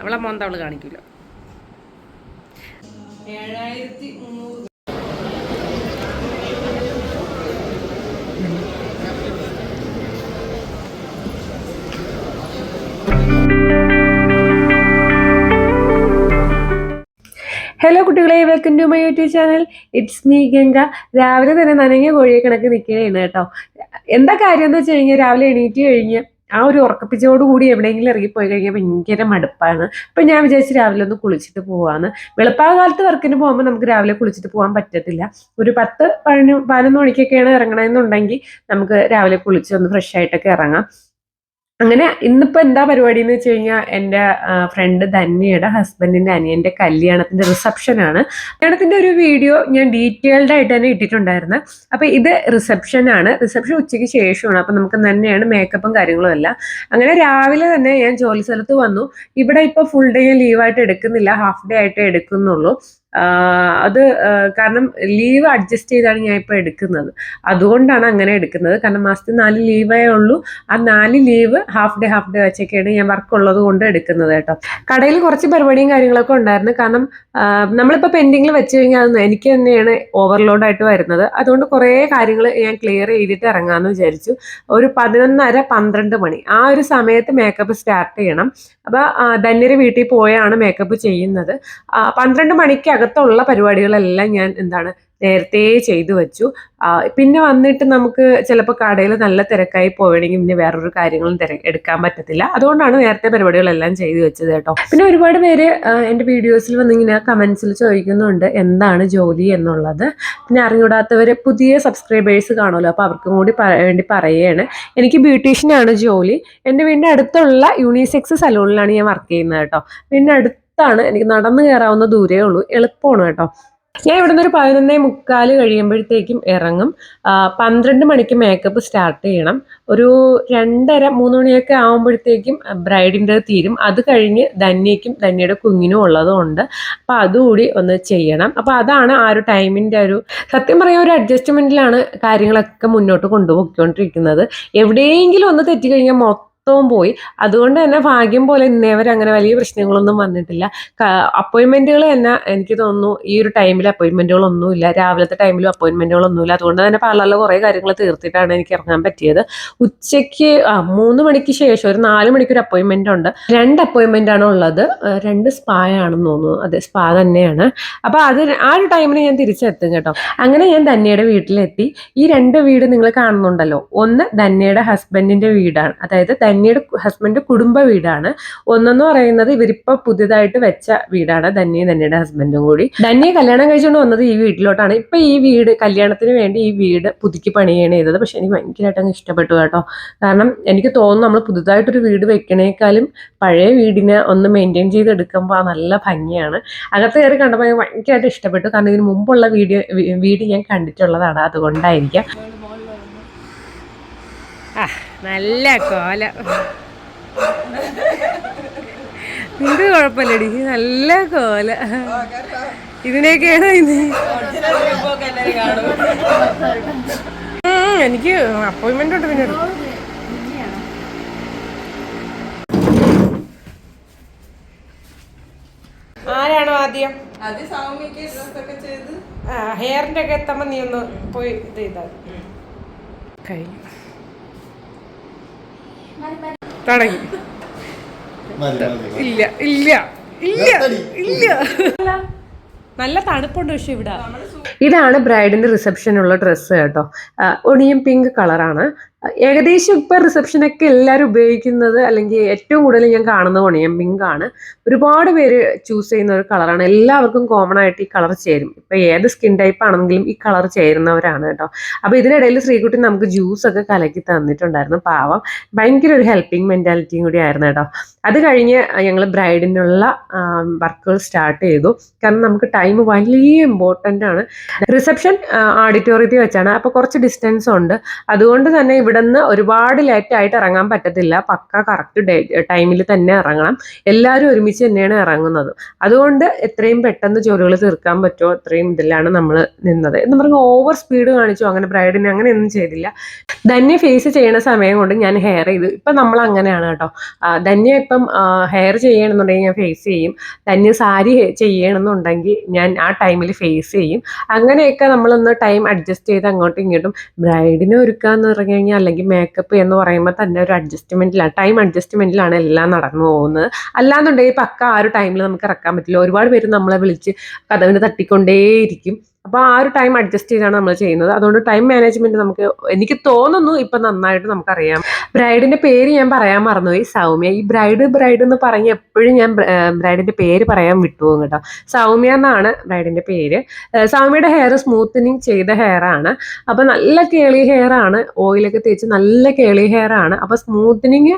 അവളെ മോന്ത അവൾ കാണിക്കൂല. ഏഴായിരത്തി മുന്നൂറ്. ഹലോ കുട്ടികളെ welcome to my YouTube channel it's me Ganga. രാവിലെ തന്നെ നനഞ്ഞ കോഴിയെ കണക്ക് നിൽക്കുകയാണ് കേട്ടോ. എന്താ കാര്യം എന്ന് വെച്ച് കഴിഞ്ഞാൽ രാവിലെ എണീറ്റ് കഴിഞ്ഞ് ആ ഒരു ഉറക്കപ്പിച്ചോടുകൂടി എവിടെയെങ്കിലും ഇറങ്ങിപ്പോയി കഴിഞ്ഞാൽ ഭയങ്കര മടുപ്പാണ്. അപ്പൊ ഞാൻ വിചാരിച്ച് രാവിലെ ഒന്ന് കുളിച്ചിട്ട് പോവാന്ന്. വെളുപ്പാകാലത്ത് വർക്കിന് പോകുമ്പോൾ നമുക്ക് രാവിലെ കുളിച്ചിട്ട് പോകാൻ പറ്റത്തില്ല. ഒരു പത്ത് പതിനൊന്ന് മണിക്കൊക്കെയാണ് ഇറങ്ങണമെന്നുണ്ടെങ്കിൽ നമുക്ക് രാവിലെ കുളിച്ച് ഒന്ന് ഫ്രഷ് ആയിട്ടൊക്കെ ഇറങ്ങാം. അങ്ങനെ ഇന്നിപ്പോ എന്താ പരിപാടി എന്ന് വെച്ച് കഴിഞ്ഞാൽ എന്റെ ഫ്രണ്ട് ധന്യയുടെ ഹസ്ബൻഡിന്റെ അനിയന്റെ കല്യാണത്തിന്റെ റിസപ്ഷൻ ആണ്. കല്യാണത്തിന്റെ ഒരു വീഡിയോ ഞാൻ ഡീറ്റെയിൽഡ് ആയിട്ട് തന്നെ ഇട്ടിട്ടുണ്ടായിരുന്നു. അപ്പൊ ഇത് റിസപ്ഷൻ ആണ്. റിസപ്ഷൻ ഉച്ചയ്ക്ക് ശേഷമാണ്. അപ്പൊ നമുക്ക് തന്നെയാണ് മേക്കപ്പും കാര്യങ്ങളും എല്ലാം. അങ്ങനെ രാവിലെ തന്നെ ഞാൻ ജോലി സ്ഥലത്ത് വന്നു. ഇവിടെ ഇപ്പൊ ഫുൾ ഡേ ഞാൻ ലീവായിട്ട് എടുക്കുന്നില്ല. ഹാഫ് ഡേ ആയിട്ട് എടുക്കുന്നുള്ളൂ. അത് കാരണം ലീവ് അഡ്ജസ്റ്റ് ചെയ്താണ് ഞാൻ ഇപ്പോൾ എടുക്കുന്നത്. അതുകൊണ്ടാണ് അങ്ങനെ എടുക്കുന്നത്. കാരണം മാസത്തിൽ നാല് ലീവേ ഉള്ളൂ. ആ നാല് leave half day half day വെച്ചൊക്കെയാണ് ഞാൻ വർക്ക് ഉള്ളത് കൊണ്ട് എടുക്കുന്നത് കേട്ടോ. കടയിൽ കുറച്ച് പരിപാടിയും കാര്യങ്ങളൊക്കെ ഉണ്ടായിരുന്നു. കാരണം നമ്മളിപ്പോൾ പെൻഡിങ്ങിൽ വെച്ച് കഴിഞ്ഞാൽ എനിക്ക് തന്നെയാണ് ഓവർലോഡായിട്ട് വരുന്നത്. അതുകൊണ്ട് കുറേ കാര്യങ്ങൾ ഞാൻ ക്ലിയർ ചെയ്തിട്ട് ഇറങ്ങാമെന്ന് വിചാരിച്ചു. ഒരു പതിനൊന്നര പന്ത്രണ്ട് മണി ആ ഒരു സമയത്ത് മേക്കപ്പ് സ്റ്റാർട്ട് ചെയ്യണം. അപ്പോൾ ധന്യര് വീട്ടിൽ പോയാണ് മേക്കപ്പ് ചെയ്യുന്നത്. പന്ത്രണ്ട് മണിക്കകത്തുള്ള പരിപാടികളെല്ലാം ഞാൻ എന്താണ് നേരത്തെ ചെയ്തു വെച്ചു. പിന്നെ വന്നിട്ട് നമുക്ക് ചിലപ്പോൾ കടയിൽ നല്ല തിരക്കായി പോവുകയാണെങ്കിൽ പിന്നെ വേറൊരു കാര്യങ്ങളും തിര എടുക്കാൻ പറ്റത്തില്ല. അതുകൊണ്ടാണ് നേരത്തെ പരിപാടികളെല്ലാം ചെയ്തു വെച്ചത് കേട്ടോ. പിന്നെ ഒരുപാട് പേര് എന്റെ വീഡിയോസിൽ വന്നിങ്ങനെ കമൻസിൽ ചോദിക്കുന്നുണ്ട് എന്താണ് ജോലി എന്നുള്ളത്. പിന്നെ അറിഞ്ഞൂടാത്തവർ പുതിയ സബ്സ്ക്രൈബേഴ്സ് കാണുമല്ലോ അപ്പോൾ അവർക്കും കൂടി വേണ്ടി പറയുകയാണ്. എനിക്ക് ബ്യൂട്ടീഷ്യനാണ് ജോലി. എന്റെ വീടിന്റെ അടുത്തുള്ള യൂണിസെക്സ് സലൂണിലാണ് ഞാൻ വർക്ക് ചെയ്യുന്നത് കേട്ടോ. വീടിന്റെ അടുത്താണ് എനിക്ക് നടന്നു കയറാവുന്ന ദൂരേ ഉള്ളൂ. എളുപ്പമാണ് കേട്ടോ. ഞാൻ ഇവിടുന്ന് ഒരു പതിനൊന്നേ മുക്കാൽ കഴിയുമ്പോഴത്തേക്കും ഇറങ്ങും. പന്ത്രണ്ട് മണിക്ക് മേക്കപ്പ് സ്റ്റാർട്ട് ചെയ്യണം. ഒരു രണ്ടര മൂന്ന് മണിയൊക്കെ ആകുമ്പോഴത്തേക്കും ബ്രൈഡിന്റെ തീരും. അത് കഴിഞ്ഞ് ധന്യയ്ക്കും ധന്യയുടെ കുഞ്ഞിനും ഉള്ളതുകൊണ്ട് അപ്പോൾ അതുകൂടി ഒന്ന് ചെയ്യണം. അപ്പോൾ അതാണ് ആ ഒരു ടൈമിന്റെ ഒരു സത്യം പറയാൻ ഒരു അഡ്ജസ്റ്റ്മെന്റിലാണ് കാര്യങ്ങളൊക്കെ മുന്നോട്ട് കൊണ്ടുപോയിക്കൊണ്ടിരിക്കുന്നത്. എവിടെയെങ്കിലും ഒന്ന് തെറ്റിക്കഴിഞ്ഞാൽ മൊത്തവും പോയി. അതുകൊണ്ട് തന്നെ ഭാഗ്യം പോലെ ഇന്നേ വരെ അങ്ങനെ വലിയ പ്രശ്നങ്ങളൊന്നും വന്നിട്ടില്ല. അപ്പോയിൻമെന്റുകൾ തന്നെ എനിക്ക് തോന്നുന്നു ഈ ഒരു ടൈമിൽ അപ്പോയിൻമെന്റുകളൊന്നുമില്ല രാവിലത്തെ ടൈമിലും അപ്പോയിൻമെന്റുകളൊന്നുമില്ല അതുകൊണ്ട് തന്നെ പാർലറിൽ കുറേ കാര്യങ്ങൾ തീർത്തിട്ടാണ് എനിക്ക് ഇറങ്ങാൻ പറ്റിയത്. ഉച്ചയ്ക്ക് ആ മൂന്ന് മണിക്ക് ശേഷം ഒരു നാല് മണിക്കൊരു അപ്പോയിൻമെന്റ് ഉണ്ട്. രണ്ട് അപ്പോയിൻമെന്റ് ആണ് ഉള്ളത്. രണ്ട് സ്പാ ആണെന്ന് തോന്നുന്നു. അതെ സ്പാ തന്നെയാണ്. അപ്പോൾ അത് ആ ഒരു ടൈമിന് ഞാൻ തിരിച്ചെത്തും കേട്ടോ. അങ്ങനെ ഞാൻ ധന്യയുടെ വീട്ടിലെത്തി. ഈ രണ്ട് വീട് നിങ്ങൾ കാണുന്നുണ്ടല്ലോ. ഒന്ന് ധന്യയുടെ ഹസ്ബൻഡിന്റെ വീടാണ്. അതായത് ധന്യയുടെ ഹസ്ബൻഡ് കുടുംബ വീടാണ്. ഒന്നെന്ന് പറയുന്നത് ഇവരിപ്പോ പുതിയതായിട്ട് വെച്ച വീടാണ് ധന്യയും ധന്യയുടെ ഹസ്ബൻഡും കൂടി. ധന്യ കല്യാണം കഴിച്ചുകൊണ്ട് വന്നത് ഈ വീട്ടിലോട്ടാണ്. ഇപ്പൊ ഈ വീട് കല്യാണത്തിന് വേണ്ടി ഈ വീട് പുതുക്കി പണിയാണ് ചെയ്തത്. പക്ഷെ എനിക്ക് ഭയങ്കരമായിട്ട് അങ്ങ് ഇഷ്ടപ്പെട്ടു കേട്ടോ. കാരണം എനിക്ക് തോന്നുന്നു നമ്മൾ പുതുതായിട്ടൊരു വീട് വെക്കണേക്കാളും പഴയ വീടിനെ ഒന്ന് മെയിന്റെയിൻ ചെയ്തെടുക്കുമ്പോൾ നല്ല ഭംഗിയാണ്. അകത്ത് കയറി കണ്ടപ്പോൾ ഭയങ്കരമായിട്ട് ഇഷ്ടപ്പെട്ടു. കാരണം ഇതിന് മുമ്പുള്ള വീഡിയോ വീട് ഞാൻ കണ്ടിട്ടുള്ളതാണ്. അതുകൊണ്ടായിരിക്കാം. ആ. നല്ല കോല. നിന്റെ കുഴപ്പമില്ലടി നല്ല കോല. ഇതിനെയൊക്കെയാണ് ഇത്. ഉം, എനിക്ക് അപ്പോയിന്റ്മെന്റ് ഉണ്ട് പിന്നെ. ആരാണോ ആദ്യം? ഹെയറിന്റെ ഒക്കെ എത്തുമ്പോ നീ ഒന്ന് പോയി ഇത് ചെയ്താൽ കഴിഞ്ഞു തുടങ്ങി. ഇല്ല ഇല്ല ഇല്ല. ഇല്ല. നല്ല തണുപ്പുണ്ട് പക്ഷെ ഇവിടെ. ഇതാണ് ബ്രൈഡിന്റെ റിസപ്ഷനുള്ള ഡ്രസ്സ് കേട്ടോ. ഒണിയും പിങ്ക് കളറാണ്. ഏകദേശം ഇപ്പൊ റിസപ്ഷനൊക്കെ എല്ലാവരും ഉപയോഗിക്കുന്നത് അല്ലെങ്കിൽ ഏറ്റവും കൂടുതൽ ഞാൻ കാണുന്ന ഒണിയൻ പിങ്ക് ആണ്. ഒരുപാട് പേര് ചൂസ് ചെയ്യുന്ന ഒരു കളറാണ് എല്ലാവർക്കും കോമൺ ആയിട്ട് ഈ കളർ ചേരും. ഇപ്പൊ ഏത് സ്കിൻ ടൈപ്പ് ആണെങ്കിലും ഈ കളർ ചേരുന്നവരാണ് കേട്ടോ. അപ്പോൾ ഇതിനിടയിൽ ശ്രീകുട്ടി നമുക്ക് ജ്യൂസ് ഒക്കെ കലക്കി തന്നിട്ടുണ്ടായിരുന്നു. പാവം. ഭയങ്കര ഒരു ഹെൽപ്പിംഗ് മെന്റാലിറ്റിയും കൂടി ആയിരുന്നു കേട്ടോ. അത് കഴിഞ്ഞ് ഞങ്ങൾ ബ്രൈഡിനുള്ള വർക്കുകൾ സ്റ്റാർട്ട് ചെയ്തു. കാരണം നമുക്ക് ടൈം വലിയ ഇമ്പോർട്ടന്റ് ആണ്. റിസപ്ഷൻ ഓഡിറ്റോറിയത്തിൽ വെച്ചാണ്. അപ്പോൾ കുറച്ച് ഡിസ്റ്റൻസ് ഉണ്ട്. അതുകൊണ്ട് തന്നെ ഇവിടെ നിന്ന് ഒരുപാട് ലേറ്റ് ആയിട്ട് ഇറങ്ങാൻ പറ്റത്തില്ല. പക്ക കറക്റ്റ് ഡേ ടൈമിൽ തന്നെ ഇറങ്ങണം. എല്ലാവരും ഒരുമിച്ച് തന്നെയാണ് ഇറങ്ങുന്നത്. അതുകൊണ്ട് എത്രയും പെട്ടെന്ന് ജോലികൾ തീർക്കാൻ പറ്റുമോ? അത്രയും ഇതിലാണ് നമ്മൾ നിന്നത്. എന്ന് പറഞ്ഞാൽ ഓവർ സ്പീഡ് കാണിച്ചു. അങ്ങനെ ബ്രൈഡിനെ അങ്ങനെ ഒന്നും ചെയ്തില്ല. ധന്യ ഫേസ് ചെയ്യണ സമയം കൊണ്ട് ഞാൻ ഹെയർ ചെയ്തു. ഇപ്പം നമ്മൾ അങ്ങനെയാണ് കേട്ടോ. ധന്യ ഇപ്പം ഹെയർ ചെയ്യണമെന്നുണ്ടെങ്കിൽ ഞാൻ ഫേസ് ചെയ്യും. ധന്യ സാരി ചെയ്യണമെന്നുണ്ടെങ്കിൽ ഞാൻ ആ ടൈമിൽ ഫേസ് ചെയ്യും. അങ്ങനെയൊക്കെ നമ്മളൊന്ന് ടൈം അഡ്ജസ്റ്റ് ചെയ്ത് അങ്ങോട്ടും ഇങ്ങോട്ടും ബ്രൈഡിനെ ഒരുക്കാന്ന് പറഞ്ഞു കഴിഞ്ഞാൽ അല്ലെങ്കിൽ മേക്കപ്പ് എന്ന് പറയുമ്പോൾ തന്നെ ഒരു അഡ്ജസ്റ്റ്മെന്റിലാണ് ടൈം അഡ്ജസ്റ്റ്മെന്റിലാണ് എല്ലാം നടന്നു പോകുന്നത്. അല്ലാന്നുണ്ടെങ്കിൽ പക്ക ആ ഒരു ടൈമിൽ നമുക്ക് ഇറക്കാൻ പറ്റില്ല. ഒരുപാട് പേര് നമ്മളെ വിളിച്ച് കഥവിന് തട്ടിക്കൊണ്ടേയിരിക്കും. അപ്പോൾ ആ ഒരു ടൈം അഡ്ജസ്റ്റ് ചെയ്താണ് നമ്മൾ ചെയ്യുന്നത്. അതുകൊണ്ട് ടൈം മാനേജ്മെന്റ് നമുക്ക് എനിക്ക് തോന്നുന്നു ഇപ്പം നന്നായിട്ട് നമുക്കറിയാം. ബ്രൈഡിന്റെ പേര് ഞാൻ പറയാൻ മറന്നുപോയി. സൗമ്യ. ഈ ബ്രൈഡ് ബ്രൈഡ് എന്ന് പറഞ്ഞ് എപ്പോഴും ഞാൻ ബ്രൈഡിന്റെ പേര് പറയാൻ വിട്ടുപോകും കേട്ടോ. സൗമ്യ എന്നാണ് ബ്രൈഡിന്റെ പേര്. സൗമ്യയുടെ ഹെയർ സ്മൂത്തനിങ് ചെയ്ത ഹെയർ ആണ്. അപ്പൊ നല്ല കേളി ഹെയർ ആണ്. ഓയിലൊക്കെ തേച്ച് നല്ല കേളി ഹെയർ ആണ്. അപ്പൊ സ്മൂത്തനിങ്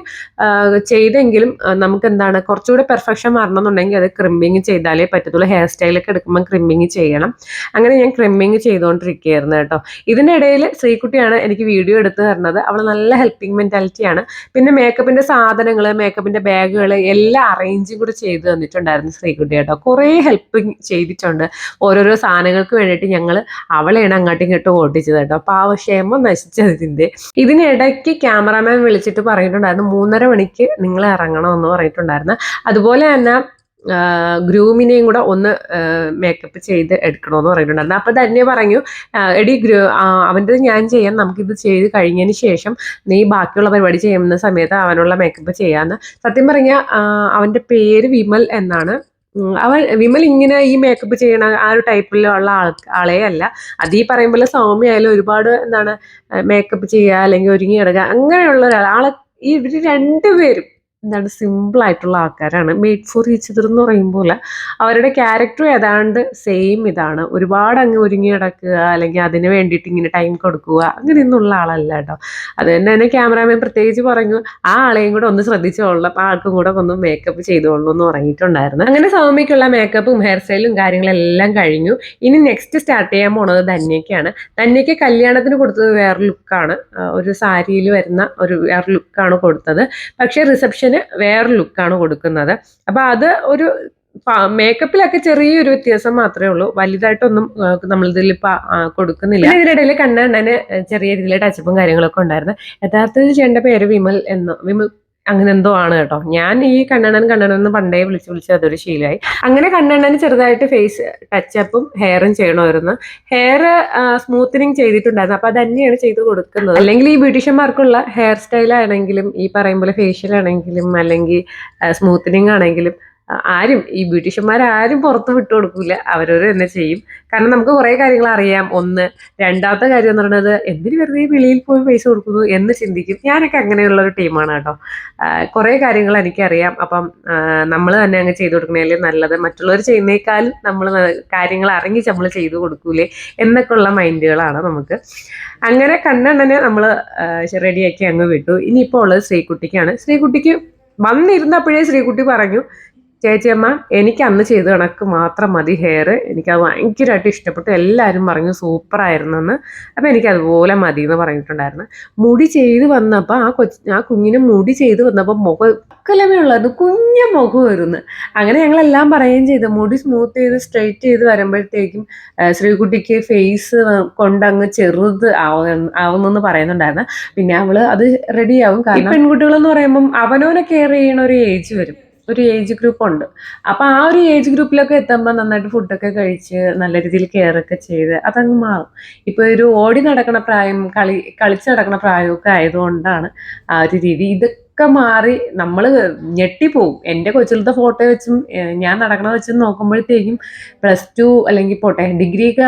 ചെയ്തെങ്കിലും നമുക്ക് എന്താണ് കുറച്ചുകൂടെ പെർഫെക്ഷൻ വരണമെന്നുണ്ടെങ്കിൽ അത് ക്രിമ്മിങ് ചെയ്താലേ പറ്റത്തുള്ളൂ. ഹെയർ സ്റ്റൈലൊക്കെ എടുക്കുമ്പോൾ ക്രിമ്മിങ് ചെയ്യണം. അങ്ങനെ ഞാൻ ക്രിമ്മിങ് ചെയ്തുകൊണ്ടിരിക്കുകയായിരുന്നു കേട്ടോ. ഇതിനിടയിൽ ശ്രീകുട്ടിയാണ് എനിക്ക് വീഡിയോ എടുത്തു തരുന്നത്. അവൾ നല്ല ഹെൽപ്പിംഗ് മെന്റാലിറ്റിയാണ് പിന്നെ മേക്കപ്പിന്റെ സാധനങ്ങൾ മേക്കപ്പിന്റെ ബാഗുകൾ എല്ലാം അറേഞ്ചും കൂടി ചെയ്ത് തന്നിട്ടുണ്ടായിരുന്നു ശ്രീകുട്ടി കേട്ടോ. കുറേ ഹെൽപ്പിംഗ് ചെയ്തിട്ടുണ്ട്. ഓരോരോ സാധനങ്ങൾക്ക് വേണ്ടിയിട്ട് ഞങ്ങൾ അവളെയാണ് അങ്ങോട്ടും ഇങ്ങോട്ടും ഓട്ടിച്ചത് കേട്ടോ. അപ്പോൾ ആ ക്ഷേമം നശിച്ചതിന്റെ. ഇതിനിടയ്ക്ക് ക്യാമറാമാൻ വിളിച്ചിട്ട് പറഞ്ഞിട്ടുണ്ടായിരുന്നു മൂന്നര മണിക്ക് നിങ്ങൾ ഇറങ്ങണമെന്ന് പറഞ്ഞിട്ടുണ്ടായിരുന്നു. അതുപോലെ തന്നെ ഗ്രൂമിനെയും കൂടെ ഒന്ന് മേക്കപ്പ് ചെയ്ത് എടുക്കണമെന്ന് പറഞ്ഞിട്ടുണ്ടായിരുന്നു. അപ്പോൾ തന്നെ പറഞ്ഞു എടി ഗ്രൂ അവന്റെ ഞാൻ ചെയ്യാം നമുക്കിത് ചെയ്ത് കഴിഞ്ഞതിന് ശേഷം നീ ബാക്കിയുള്ള പരിപാടി ചെയ്യുന്ന സമയത്ത് അവനുള്ള മേക്കപ്പ് ചെയ്യാമെന്ന് സത്യം പറഞ്ഞാൽ അവന്റെ പേര് വിമൽ എന്നാണ്. അവൻ വിമൽ ഇങ്ങനെ ഈ മേക്കപ്പ് ചെയ്യണ ആ ഒരു ടൈപ്പിലുള്ള ആൾ ആളേ അല്ല. അത് ഈ പറയുമ്പോൾ സൗമ്യ ആയാലും ഒരുപാട് എന്താണ് മേക്കപ്പ് ചെയ്യുക അല്ലെങ്കിൽ ഒരുങ്ങി കിടക്കുക അങ്ങനെയുള്ള ഒരാൾ. ആളെ ഈ ഇവർ രണ്ടുപേരും എന്താണ് സിമ്പിൾ ആയിട്ടുള്ള ആൾക്കാരാണ്. മെയ്ഡ് ഫോർ ഈച്ച് എന്ന് പറയുമ്പോൾ അവരുടെ ക്യാരക്ടർ ഏതാണ്ട് സെയിം ഇതാണ്. ഒരുപാട് അങ്ങ് ഒരുങ്ങി കിടക്കുക അല്ലെങ്കിൽ അതിന് വേണ്ടിയിട്ട് ഇങ്ങനെ ടൈം കൊടുക്കുക അങ്ങനെയൊന്നുള്ള ആളല്ല കേട്ടോ. അത് തന്നെ തന്നെ ക്യാമറാമാൻ പ്രത്യേകിച്ച് പറഞ്ഞു ആ ആളെയും കൂടെ ഒന്ന് ശ്രദ്ധിച്ചോളൂ അപ്പം ആൾക്കും കൂടെ ഒന്ന് മേക്കപ്പ് ചെയ്തോളൂ എന്ന് പറഞ്ഞിട്ടുണ്ടായിരുന്നു. അങ്ങനെ സൗമ്യക്കുള്ള മേക്കപ്പും ഹെയർ സ്റ്റൈലും കാര്യങ്ങളെല്ലാം കഴിഞ്ഞു. ഇനി നെക്സ്റ്റ് സ്റ്റാർട്ട് ചെയ്യാൻ പോണത് ധന്യക്കാണ് ധന്യയ്ക്ക് കല്യാണത്തിന് കൊടുത്തത് വേറെ ലുക്കാണ് ഒരു സാരിയിൽ വരുന്ന ഒരു വേറെ ലുക്കാണ് കൊടുത്തത്. പക്ഷേ റിസപ്ഷന് വേറെ ലുക്കാണ് കൊടുക്കുന്നത്. അപ്പൊ അത് ഒരു മേക്കപ്പിലൊക്കെ ചെറിയൊരു വ്യത്യാസം മാത്രമേ ഉള്ളൂ. വലുതായിട്ടൊന്നും നമ്മളിതിൽ കൊടുക്കുന്നില്ല. ഇതിനിടയിൽ കണ്ണണ്ണന് ചെറിയ രീതിയിൽ ടച്ചപ്പും കാര്യങ്ങളൊക്കെ ഉണ്ടായിരുന്നു. യഥാർത്ഥത്തിൽ ചെയ്യേണ്ട പേര് വിമൽ എന്ന് വിമൽ അങ്ങനെ എന്തോ ആണ് കേട്ടോ. ഞാൻ ഈ കണ്ണണ്ണൻ കണ്ണണ്ണൻ എന്ന് പണ്ടേ വിളിച്ച് വിളിച്ച് അതൊരു ശീലമായി അങ്ങനെ കണ്ണണ്ണന് ചെറുതായിട്ട് ഫേസ് ടച്ചപ്പും ഹെയറും ചെയ്യണമായിരുന്നു. ഹെയർ സ്മൂത്തനിങ് ചെയ്തിട്ടുണ്ടായിരുന്നു. അപ്പൊ അത് തന്നെയാണ് ചെയ്ത് കൊടുക്കുന്നത്. അല്ലെങ്കിൽ ഈ ബ്യൂട്ടീഷ്യന്മാർക്കുള്ള ഹെയർ സ്റ്റൈൽ ആണെങ്കിലും ഈ പറയുമ്പോൾ ഫേഷ്യൽ ആണെങ്കിലും അല്ലെങ്കിൽ സ്മൂത്തനിങ് ആണെങ്കിലും ആരും ഈ ബ്യൂട്ടീഷ്യന്മാർ ആരും പുറത്ത് വിട്ടു കൊടുക്കില്ല അവരവർ തന്നെ ചെയ്യും. കാരണം നമുക്ക് കുറേ കാര്യങ്ങൾ അറിയാം. ഒന്ന് രണ്ടാമത്തെ കാര്യം എന്ന് പറയുന്നത് എന്തിന് വെറുതെ വെളിയിൽ പോയി പൈസ കൊടുക്കുന്നു എന്ന് ചിന്തിക്കും. ഞാനൊക്കെ അങ്ങനെയുള്ള ഒരു ടീമാണ് കേട്ടോ. കുറേ കാര്യങ്ങൾ എനിക്കറിയാം. അപ്പം നമ്മൾ തന്നെ അങ്ങ് ചെയ്തു കൊടുക്കണേലും നല്ലത്. മറ്റുള്ളവർ ചെയ്യുന്നേക്കാളും നമ്മൾ കാര്യങ്ങൾ അറിഞ്ഞ് നമ്മൾ ചെയ്തു കൊടുക്കൂലേ എന്നൊക്കെ ഉള്ള മൈൻഡുകളാണ് നമുക്ക്. അങ്ങനെ കണ്ണെണ്ണനെ നമ്മൾ റെഡിയാക്കി അങ്ങ് വിട്ടു. ഇനിയിപ്പോൾ ഉള്ളത് ശ്രീകുട്ടിക്കാണ്. ശ്രീകുട്ടിക്ക് വന്നിരുന്നപ്പോഴേ ശ്രീകുട്ടി പറഞ്ഞു ചേച്ചിയമ്മ എനിക്ക് അന്ന് ചെയ്ത കണക്ക് മാത്രം മതി ഹെയർ എനിക്കത് ഭയങ്കരമായിട്ട് ഇഷ്ടപ്പെട്ടു. എല്ലാവരും പറഞ്ഞു സൂപ്പറായിരുന്നു എന്ന് അപ്പം എനിക്ക് അതുപോലെ മതി എന്ന് പറഞ്ഞിട്ടുണ്ടായിരുന്നു. മുടി ചെയ്ത് വന്നപ്പോൾ ആ കൊച്ചു ആ കുഞ്ഞിന് മുടി ചെയ്ത് വന്നപ്പോൾ മുഖം കലമേ ഉള്ളായിരുന്നു. കുഞ്ഞ മുഖമായിരുന്നു. അങ്ങനെ ഞങ്ങളെല്ലാം പറയുകയും ചെയ്തു. മുടി സ്മൂത്ത് ചെയ്ത് സ്ട്രെയിറ്റ് ചെയ്ത് വരുമ്പോഴത്തേക്കും ശ്രീകുട്ടിക്ക് ഫേസ് കൊണ്ടങ്ങ് ചെറുത് ആവുന്ന ആവുന്നെന്ന് പറയുന്നുണ്ടായിരുന്നു. പിന്നെ അവൾ അത് റെഡിയാവും കാരണം പെൺകുട്ടികളെന്ന് പറയുമ്പം അവനോനെ കെയർ ചെയ്യണ ഒരു ഏജ് വരും. ഒരു ഏജ് ഗ്രൂപ്പ് ഉണ്ട്. അപ്പൊ ആ ഒരു ഏജ് ഗ്രൂപ്പിലൊക്കെ എത്തുമ്പോൾ നന്നായിട്ട് ഫുഡൊക്കെ കഴിച്ച് നല്ല രീതിയിൽ കെയർ ഒക്കെ ചെയ്ത് അതങ്ങ് മാറും. ഇപ്പൊ ഒരു ഓടി നടക്കണ പ്രായം കളി കളിച്ച് നടക്കണ പ്രായമൊക്കെ ആയതുകൊണ്ടാണ് ആ ഒരു രീതി. ഇതൊക്കെ മാറി നമ്മൾ ഞെട്ടിപ്പോവും. എന്റെ കൊച്ചിലത്തെ ഫോട്ടോ വെച്ചും ഞാൻ നടക്കണ വെച്ചും നോക്കുമ്പോഴത്തേക്കും പ്ലസ് ടു അല്ലെങ്കിൽ പോട്ടെ ഡിഗ്രി ഒക്കെ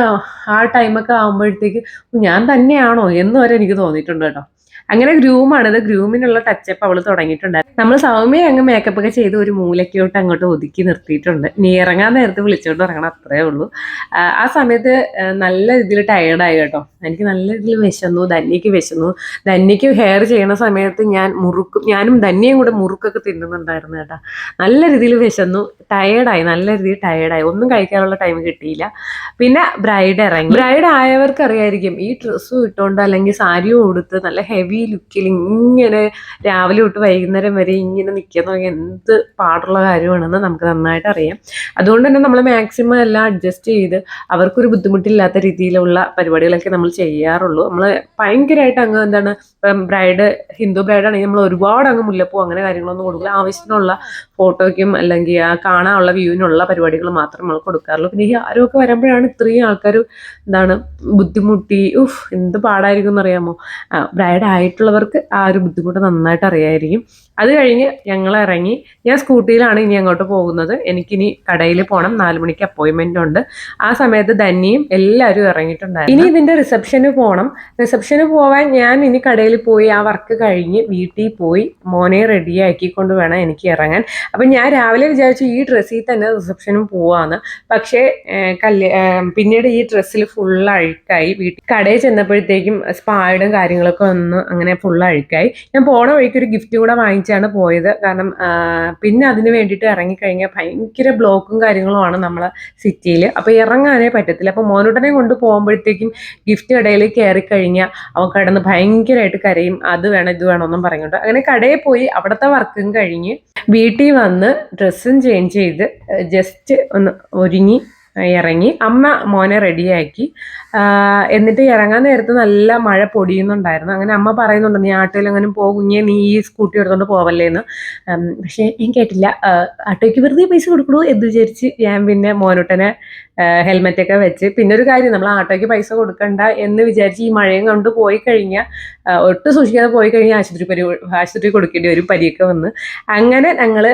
ആ ടൈമൊക്കെ ആകുമ്പോഴത്തേക്ക് ഞാൻ തന്നെയാണോ? എന്ന് വരെ എനിക്ക് തോന്നിയിട്ടുണ്ട് കേട്ടോ. അങ്ങനെ ഗ്രൂമാണിത് ഗ്രൂമിനുള്ള ടച്ചപ്പ് അവൾ തുടങ്ങിയിട്ടുണ്ടായിരുന്നു നമ്മൾ സൗമ്യ അങ്ങ് മേക്കപ്പ് ഒക്കെ ചെയ്ത് ഒരു മൂലക്കോട്ട് അങ്ങോട്ട് ഒതുക്കി നിർത്തിയിട്ടുണ്ട്. നീ ഇറങ്ങാൻ നേരത്ത് വിളിച്ചോണ്ട് ഇറങ്ങണം അത്രേ ഉള്ളൂ. ആ, ആ സമയത്ത് നല്ല രീതിയിൽ ടയേർഡായി കേട്ടോ. എനിക്ക് നല്ല രീതിയിൽ വിശന്നു ധന്യക്ക് വിശന്നു. ധന്യക്ക് ഹെയർ ചെയ്യണ സമയത്ത് ഞാൻ മുറുക്കും ഞാനും ധന്യയും കൂടെ മുറുക്കൊക്കെ തിന്നുന്നുണ്ടായിരുന്നു കേട്ടോ. നല്ല രീതിയിൽ വിശന്നു ടയേർഡായി നല്ല രീതിയിൽ ടയേർഡായി ഒന്നും കഴിക്കാനുള്ള ടൈം കിട്ടിയില്ല. പിന്നെ ബ്രൈഡ് ഇറങ്ങി. ബ്രൈഡ് ആയവർക്ക് അറിയായിരിക്കും ഈ ഡ്രസ്സും ഇട്ടുകൊണ്ട് അല്ലെങ്കിൽ സാരിയും ഉടുത്ത് നല്ല ഹെവി ഹെവി ലുക്കിൽ ഇങ്ങനെ രാവിലെ തൊട്ട് വൈകുന്നേരം വരെ ഇങ്ങനെ തുടങ്ങി എന്ത് പാടുള്ള കാര്യമാണെന്ന് നമുക്ക് നന്നായിട്ട് അറിയാം. അതുകൊണ്ട് തന്നെ നമ്മൾ മാക്സിമം എല്ലാം അഡ്ജസ്റ്റ് ചെയ്ത് അവർക്കൊരു ബുദ്ധിമുട്ടില്ലാത്ത രീതിയിലുള്ള പരിപാടികളൊക്കെ നമ്മൾ ചെയ്യാറുള്ളൂ. നമ്മൾ ഭയങ്കരമായിട്ട് അങ്ങ് എന്താണ് ബ്രൈഡ് ഹിന്ദു ബ്രൈഡാണെങ്കിൽ നമ്മൾ ഒരുപാട് അങ്ങ് മുല്ലപ്പൂ അങ്ങനെ കാര്യങ്ങളൊന്നും കൊടുക്കില്ല. ആവശ്യത്തിനുള്ള ഫോട്ടോയ്ക്കും അല്ലെങ്കിൽ ആ കാണാനുള്ള വ്യൂവിനുള്ള പരിപാടികൾ മാത്രം നമ്മൾ കൊടുക്കാറുള്ളൂ. പിന്നെ ഈ ആരൊക്കെ വരുമ്പോഴാണ് ഇത്രയും ആൾക്കാർ എന്താണ് ബുദ്ധിമുട്ടി ഉഫ് എന്ത് പാടായിരിക്കും എന്നറിയാമോ? ബ്രൈഡ് ആയിട്ടുള്ളവർക്ക് ആ ഒരു ബുദ്ധിമുട്ട് നന്നായിട്ട് അറിയായിരിക്കും. അത് കഴിഞ്ഞ് ഞങ്ങൾ ഇറങ്ങി ഞാൻ സ്കൂട്ടിയിലാണ് ഇനി അങ്ങോട്ട് പോകുന്നത്. എനിക്കിനി കടയിൽ പോകണം നാല് മണിക്ക് ഉണ്ട്. ആ സമയത്ത് ധന്യയും എല്ലാവരും ഇറങ്ങിയിട്ടുണ്ടായിരുന്നു. ഇനി ഇതിന്റെ റിസപ്ഷന് പോകണം റിസപ്ഷന് പോവാൻ ഞാൻ ഇനി കടയിൽ പോയി ആ വർക്ക് കഴിഞ്ഞ് വീട്ടിൽ പോയി മോനെ റെഡിയാക്കിക്കൊണ്ട് വേണം എനിക്ക് ഇറങ്ങാൻ. അപ്പം ഞാൻ രാവിലെ വിചാരിച്ചു ഈ ഡ്രസ്സിൽ തന്നെ റിസപ്ഷനും പോവാന്ന്. പക്ഷേ പിന്നീട് ഈ ഡ്രസ്സിൽ ഫുൾ അഴുക്കായി. വീട്ടിൽ കടയിൽ ചെന്നപ്പോഴത്തേക്കും സ്പാഡും കാര്യങ്ങളൊക്കെ ഒന്ന് അങ്ങനെ ഫുൾ അഴുക്കായി. ഞാൻ പോണ വഴിക്ക് ഒരു ഗിഫ്റ്റ് കൂടെ വാങ്ങിച്ചാണ് പോയത്. കാരണം പിന്നെ അതിന് വേണ്ടിയിട്ട് ഇറങ്ങിക്കഴിഞ്ഞാൽ ഭയങ്കര ബ്ലോക്കും കാര്യങ്ങളുമാണ് നമ്മളെ സിറ്റിയിൽ അപ്പോൾ ഇറങ്ങാനേ പറ്റത്തില്ല. അപ്പോൾ മോനുടനെ കൊണ്ട് പോകുമ്പോഴത്തേക്കും ഗിഫ്റ്റ് കടയിൽ കയറി കഴിഞ്ഞാൽ അവൻ കിടന്ന് ഭയങ്കരമായിട്ട് കരയും. അത് വേണം ഇത് വേണമെന്നും പറഞ്ഞുകൊണ്ട്. അങ്ങനെ കടയിൽ പോയി അവിടുത്തെ വർക്കും കഴിഞ്ഞ് വീട്ടിൽ വന്ന് ഡ്രസ്സും ചേഞ്ച് ചെയ്ത് ജസ്റ്റ് ഒന്ന് ഒരുങ്ങി ഇറങ്ങി. അമ്മ മോനെ റെഡിയാക്കി എന്നിട്ട് ഇറങ്ങാൻ നേരത്ത് നല്ല മഴ പൊടിയുന്നുണ്ടായിരുന്നു. അങ്ങനെ അമ്മ പറയുന്നുണ്ട് നീ ആട്ടോയിലെങ്ങനെ പോകുഞ്ഞേ നീ ഈ സ്കൂട്ടി എടുത്തോണ്ട് പോവല്ലേന്ന്. പക്ഷേ ഞാൻ കേട്ടില്ല. ആട്ടോയ്ക്ക് വെറുതെ പൈസ കൊടുക്കണു? എന്ന് വിചാരിച്ച് ഞാൻ പിന്നെ മോനുട്ടനെ ഹെൽമെറ്റൊക്കെ വെച്ച്. പിന്നെ ഒരു കാര്യം നമ്മൾ ആട്ടോയ്ക്ക് പൈസ കൊടുക്കണ്ട എന്ന് വിചാരിച്ച് ഈ മഴയും കൊണ്ട് പോയി കഴിഞ്ഞാൽ ഒട്ടും സൂക്ഷിക്കാതെ പോയി കഴിഞ്ഞാൽ ആശുപത്രി പരി ആശുപത്രി കൊടുക്കേണ്ടി വരും പരിയൊക്കെ വന്ന്. അങ്ങനെ ഞങ്ങൾ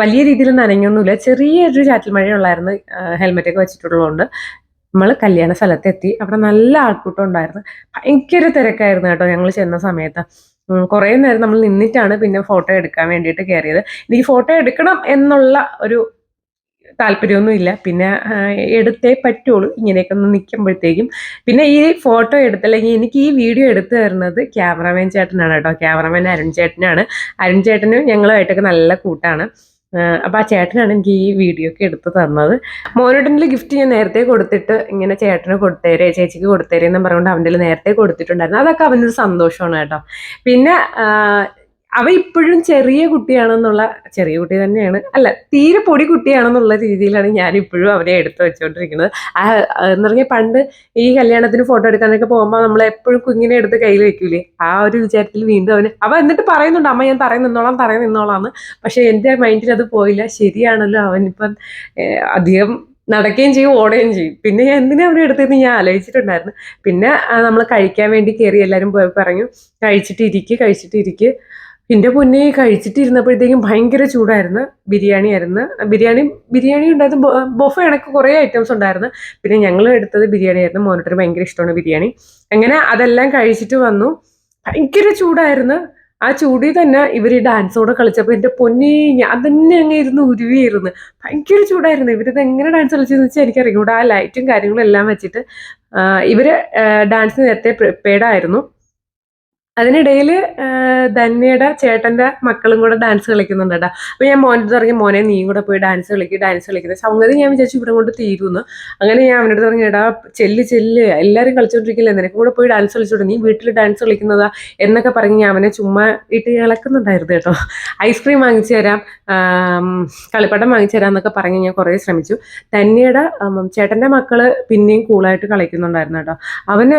വലിയ രീതിയിൽ നനഞ്ഞൊന്നുമില്ല. ചെറിയൊരു ചാറ്റൽ മഴയുള്ളായിരുന്നു ഹെൽമെറ്റ് ഒക്കെ വെച്ചിട്ടുള്ളതുകൊണ്ട്. നമ്മൾ കല്യാണ സ്ഥലത്തെത്തി അവിടെ നല്ല ആൾക്കൂട്ടം ഉണ്ടായിരുന്നു. ഭയങ്കര തിരക്കായിരുന്നു കേട്ടോ ഞങ്ങൾ ചെന്ന സമയത്ത്. കുറേ നേരം നമ്മൾ നിന്നിട്ടാണ് പിന്നെ ഫോട്ടോ എടുക്കാൻ വേണ്ടിയിട്ട് കയറിയത്. എനിക്ക് ഫോട്ടോ എടുക്കണം എന്നുള്ള ഒരു താല്പര്യമൊന്നുമില്ല. പിന്നെ എടുത്തേ പറ്റുള്ളൂ. ഇങ്ങനെയൊക്കെ ഒന്ന് നിൽക്കുമ്പോഴത്തേക്കും പിന്നെ ഈ ഫോട്ടോ എടുത്ത് അല്ലെങ്കിൽ എനിക്ക് ഈ വീഡിയോ എടുത്തു തരുന്നത് ക്യാമറമാൻ ചേട്ടനാണ് കേട്ടോ. ക്യാമറമാൻ അരുൺ ചേട്ടനാണ്. അരുൺ ചേട്ടനും ഞങ്ങളുമായിട്ടൊക്കെ നല്ല കൂട്ടാണ്. അപ്പോൾ ആ ചേട്ടനാണ് എനിക്ക് ഈ വീഡിയോ ഒക്കെ എടുത്ത് തന്നത്. മോനോട്ടിന്റെ ഗിഫ്റ്റ് ഞാൻ നേരത്തെ കൊടുത്തിട്ട് ഇങ്ങനെ ചേട്ടന് കൊടുത്തേരെ ചേച്ചിക്ക് കൊടുത്തേരെ എന്ന് പറഞ്ഞുകൊണ്ട് അവന്റെ നേരത്തെ കൊടുത്തിട്ടുണ്ടായിരുന്നു. അതൊക്കെ അവനൊരു സന്തോഷമാണ് കേട്ടോ. പിന്നെ അവ ഇപ്പോഴും ചെറിയ കുട്ടിയാണെന്നുള്ള ചെറിയ കുട്ടി തന്നെയാണ്. അല്ല തീരെ പൊടി കുട്ടിയാണെന്നുള്ള രീതിയിലാണ് ഞാൻ ഇപ്പോഴും അവനെ എടുത്തു വെച്ചുകൊണ്ടിരിക്കുന്നത് ആ എന്ന് പറഞ്ഞാൽ പണ്ട് ഈ കല്യാണത്തിന് ഫോട്ടോ എടുക്കാനൊക്കെ പോകുമ്പോൾ നമ്മൾ എപ്പോഴും കുഞ്ഞിനെ എടുത്ത് കയ്യിൽ വെക്കൂലേ? ആ ഒരു വിചാരത്തിൽ വീണ്ടും അവന് അവ എന്നിട്ട് പറയുന്നുണ്ട് അമ്മ ഞാൻ തറയിൽ നിന്നോളാം തറയിൽ നിന്നോളാം പക്ഷെ എന്റെ മൈൻഡിൽ അത് പോയില്ല. ശരിയാണല്ലോ അവനിപ്പം അധികം നടക്കുകയും ചെയ്യും ഓടുകയും ചെയ്യും. പിന്നെ ഞാൻ എന്തിനാ അവനെ എടുത്തതെന്ന് ഞാൻ ആലോചിച്ചിട്ടുണ്ടായിരുന്നു. പിന്നെ നമ്മൾ കഴിക്കാൻ വേണ്ടി കയറി എല്ലാവരും പോയി പറഞ്ഞു കഴിച്ചിട്ട് ഇരിക്കുക കഴിച്ചിട്ട് ഇരിക്ക്. എന്റെ പൊന്നെ കഴിച്ചിട്ടിരുന്നപ്പോഴത്തേക്കും ഭയങ്കര ചൂടായിരുന്നു. ബിരിയാണി ആയിരുന്നു. ബിരിയാണി ബിരിയാണി ഉണ്ടായിരുന്നു. ബൊഫ കണക്ക് കുറേ ഐറ്റംസ് ഉണ്ടായിരുന്നു. പിന്നെ ഞങ്ങൾ എടുത്തത് ബിരിയാണി ആയിരുന്നു. മോനിട്ടർ ഭയങ്കര ഇഷ്ടമാണ് ബിരിയാണി. അങ്ങനെ അതെല്ലാം കഴിച്ചിട്ട് വന്നു. ഭയങ്കര ചൂടായിരുന്നു. ആ ചൂടി തന്നെ ഇവർ ഡാൻസോടെ കളിച്ചപ്പോൾ എന്റെ പൊന്നി ഞാൻ തന്നെ അങ്ങ് ഇരുന്ന് ഉരുവിയിരുന്നു. ഭയങ്കര ചൂടായിരുന്നു. ഇവരിത് എങ്ങനെ ഡാൻസ് കളിച്ചതെന്ന് വെച്ചാൽ എനിക്കറിയാം ഇവിടെ ആ ലൈറ്റും കാര്യങ്ങളും എല്ലാം വെച്ചിട്ട് ഇവർ ഡാൻസ് നേരത്തെ പ്രിപ്പയർഡ് ആയിരുന്നു. അതിനിടയിൽ ധന്യയുടെ ചേട്ടന്റെ മക്കളും കൂടെ ഡാൻസ് കളിക്കുന്നുണ്ട് കേട്ടോ അപ്പോൾ ഞാൻ മോന്റെ തുടങ്ങി മോനെ നീ കൂടെ പോയി ഡാൻസ് കളിക്കും ഡാൻസ് കളിക്കുന്നത് സംഗതി ഞാൻ വിചാരിച്ചു ഇവിടെ കൊണ്ട് തീരുമെന്ന് അങ്ങനെ ഞാൻ അവനോട് തുടങ്ങി എടാ ചെല്ല് ചെല്ല്. എല്ലാവരും കളിച്ചോണ്ടിരിക്കില്ലേ നിനക്ക് കൂടെ പോയി ഡാൻസ് കളിച്ചോട്ടെ നീ വീട്ടിൽ ഡാൻസ് കളിക്കുന്നതാ? എന്നൊക്കെ പറഞ്ഞ് ഞാൻ അവനെ ചുമ്മാ ഇട്ട് ഇളക്കുന്നുണ്ടായിരുന്നു കേട്ടോ. ഐസ്ക്രീം വാങ്ങിച്ചു തരാം കളിപ്പാട്ടം വാങ്ങിച്ചു തരാം എന്നൊക്കെ പറഞ്ഞ് ഞാൻ കുറേ ശ്രമിച്ചു. ധന്യയുടെ ചേട്ടന്റെ മക്കൾ പിന്നെയും കൂളായിട്ട് കളിക്കുന്നുണ്ടായിരുന്നു കേട്ടോ. അവന്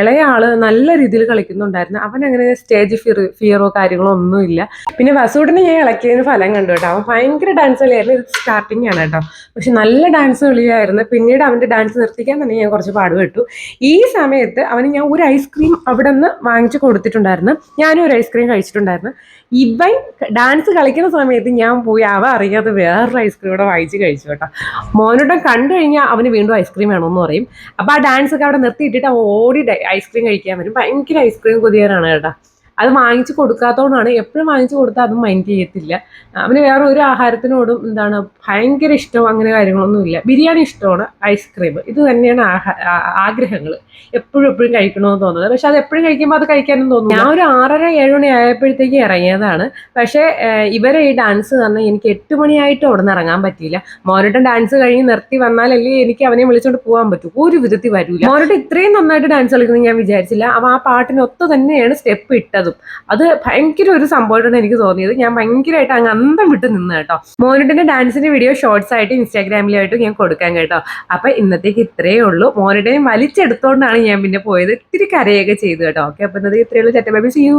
ഇളയ ആൾ നല്ല രീതിയിൽ കളിക്കുന്നുണ്ടായിരുന്നു. അവൻ അങ്ങനെ സ്റ്റേജ് ഫിയർ ഫിയറോ കാര്യങ്ങളോ ഒന്നുമില്ല. പിന്നെ വസൂടിനെ ഞാൻ ഇളക്കിയതിന് ഫലം കണ്ടു കേട്ടോ. അവൻ ഭയങ്കര ഡാൻസ് കളിയായിരുന്നു. ഇത് സ്റ്റാർട്ടിങ് ആണ് കേട്ടോ. പക്ഷെ നല്ല ഡാൻസ് കളിയായിരുന്നു. പിന്നീട് അവന്റെ ഡാൻസ് നിർത്തിക്കാൻ തന്നെ ഞാൻ കുറച്ച് പാടുപെട്ടു ഈ സമയത്ത് അവന് ഞാൻ ഒരു ഐസ്ക്രീം അവിടെ നിന്ന് വാങ്ങിച്ചു കൊടുത്തിട്ടുണ്ടായിരുന്നു. ഞാനും ഒരു ഐസ്ക്രീം കഴിച്ചിട്ടുണ്ടായിരുന്നു. ഇവൻ ഡാൻസ് കളിക്കുന്ന സമയത്ത് ഞാൻ പോയി അവ അറിയാതെ വേറൊരു ഐസ്ക്രീം കൂടെ വാങ്ങിച്ച് കഴിച്ചു കേട്ടോ. മോനോട്ടം കണ്ടു കഴിഞ്ഞാൽ അവന് വീണ്ടും ഐസ്ക്രീം വേണമെന്ന് പറയും. അപ്പോൾ ആ ഡാൻസ് ഒക്കെ അവിടെ നിർത്തിയിട്ടിട്ട് അവൻ ഓടി ഐസ്ക്രീം കഴിക്കാൻ വരും. ഭയങ്കര ഐസ്ക്രീം കൊതിയാറാണ് കേട്ടോ അത് വാങ്ങിച്ചു കൊടുക്കാത്തതുകൊണ്ടാണ് എപ്പോഴും വാങ്ങിച്ചു കൊടുത്താൽ അതും മൈൻഡ് ചെയ്യത്തില്ല. അവന് വേറെ ഒരു ആഹാരത്തിനോടും എന്താണ് ഭയങ്കര ഇഷ്ടവും അങ്ങനെ കാര്യങ്ങളൊന്നുമില്ല ബിരിയാണി ഇഷ്ടമാണ് ഐസ്ക്രീം. ഇത് തന്നെയാണ് ആഗ്രഹങ്ങൾ എപ്പോഴും എപ്പോഴും കഴിക്കണമെന്ന് തോന്നുന്നത്. പക്ഷെ അത് എപ്പോഴും കഴിക്കുമ്പോൾ അത് കഴിക്കാനും തോന്നുന്നു ഞാൻ ഒരു ആറര ഏഴുമണി ആയപ്പോഴത്തേക്ക് ഇറങ്ങിയതാണ്. പക്ഷേ ഇവരെ ഈ ഡാൻസ് തന്നെ എനിക്ക് എട്ട് മണിയായിട്ട് അവിടെ നിന്ന് ഇറങ്ങാൻ പറ്റിയില്ല. മോനോട്ടൻ ഡാൻസ് കഴിഞ്ഞ് നിർത്തി വന്നാലല്ലേ എനിക്ക് അവനെ വിളിച്ചുകൊണ്ട് പോകാൻ പറ്റൂ. ഒരു വിധത്തിൽ വരൂല. മോനോട്ട് ഇത്രയും നന്നായിട്ട് ഡാൻസ് കളിക്കുന്നത് ഞാൻ വിചാരിച്ചില്ല. അവ ആ പാട്ടിനൊത്ത് തന്നെയാണ് സ്റ്റെപ്പ് ഇട്ടത്. ഇട്ടതും അത് ഭയങ്കര ഒരു സംഭവമായിട്ടാണ് എനിക്ക് തോന്നിയത്. ഞാൻ ഭയങ്കരമായിട്ട് അങ്ങ് അന്തം വിട്ട് നിന്ന് കേട്ടോ. മോനുട്ടിന്റെ ഡാൻസിന്റെ വീഡിയോ ഷോർട്സ് ആയിട്ട് ഇൻസ്റ്റാഗ്രാമിലായിട്ട് ഞാൻ കൊടുക്കാൻ കേട്ടോ. അപ്പൊ ഇന്നത്തേക്ക് ഇത്രയേ ഉള്ളൂ. മോനുടെയും വലിച്ചെടുത്തോണ്ടാണ് ഞാൻ പിന്നെ പോയത്. ഇത്തിരി കരയൊക്കെ ചെയ്തു കേട്ടോ. ഓക്കെ അപ്പൊ ഇന്നത്തേക്ക് ഇത്രയേ ഉള്ളൂ. ചറ്റ ബേബി സി യു